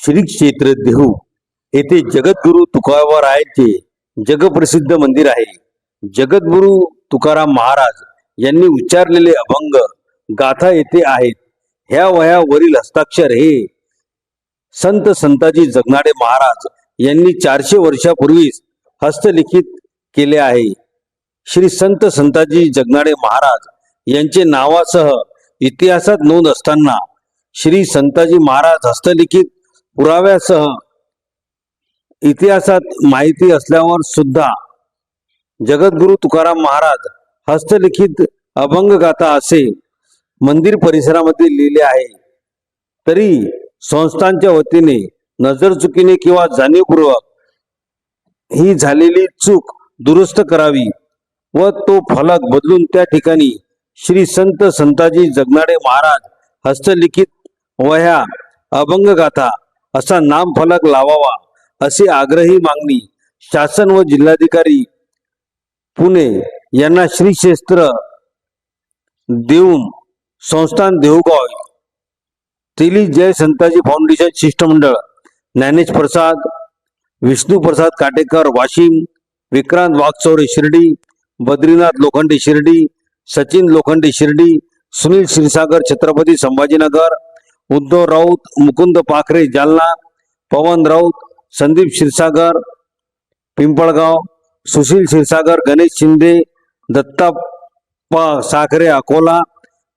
श्री क्षेत्र देहू येथे जगद्गुरु तुकारामांचे जगप्रसिद्ध मंदिर आहे. जगद्गुरु तुकाराम महाराज यांनी उच्चारलेले अभंग गाथा येथे आहेत. ह्या वयावरील हस्ताक्षर हे संत संताजी जगनाडे महाराज यांनी चारशे वर्षापूर्वीच हस्तलिखित केले आहे. श्री संत संताजी जगनाडे महाराज यांचे नावासह इतिहासात नोंद असताना श्री संताजी महाराज हस्तलिखित पुराव्यासह इतिहासात माहिती असल्यावर सुद्धा जगद्गुरु तुकाराम महाराज हस्तलिखित अभंगगाथा असे मंदिर परिसरामध्ये लिहिले आहे. तरी संस्थांच्या वतीने नजर चुकीने किंवा जाणीवपूर्वक ही झालेली चूक दुरुस्त करावी व तो फलक बदलून त्या ठिकाणी श्री संत संताजी जगनाडे महाराज हस्तलिखित वह्या अभंगगाथा असा नामफलक लावावा अशी आग्रही मागणी शासन व जिल्हाधिकारी पुणे यांना श्री क्षेत्र देऊन संस्थान देऊगाव तिली जय संताजी फाउंडेशन शिष्टमंडळ ज्ञानेश प्रसाद विष्णू प्रसाद काटेकर वाशिम विक्रांत वाघचौरे शिर्डी बद्रीनाथ लोखंडे शिर्डी सचिन लोखंडे शिर्डी सुनील क्षीरसागर छत्रपती संभाजीनगर उद्धव राऊत मुकुंद पाखरे जालना पवन राऊत संदीप क्षीरसागर पिंपळगाव सुशील क्षीरसागर गणेश शिंदे दत्ताप्पा साखरे अकोला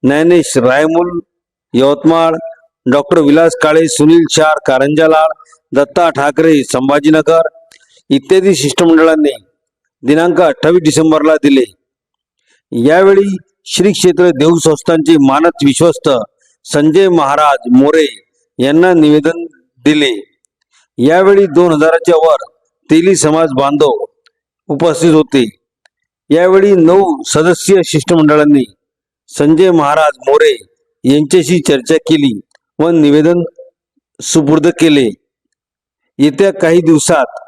ज्ञानेश रायमुल यवतमाळ डॉक्टर विलास काळे सुनील शार कारंजालाड दत्ता ठाकरे संभाजीनगर इत्यादी शिष्टमंडळांनी दिनांक अठ्ठावीस डिसेंबरला दिले. यावेळी श्री क्षेत्र देव संस्थांचे मानद विश्वस्त संजय महाराज मोरे यांना निवेदन दिले. यावेळी दोन हजाराच्या वर तेली समाज बांधव उपस्थित होते. यावेळी नऊ सदस्यीय शिष्टमंडळांनी संजय महाराज मोरे यांच्याशी चर्चा केली व निवेदन सुपूर्द केले. येत्या काही दिवसात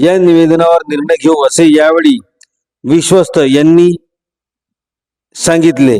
या निवेदनावर निर्णय घेऊ असे यावेळी विश्वस्त यांनी सांगितले.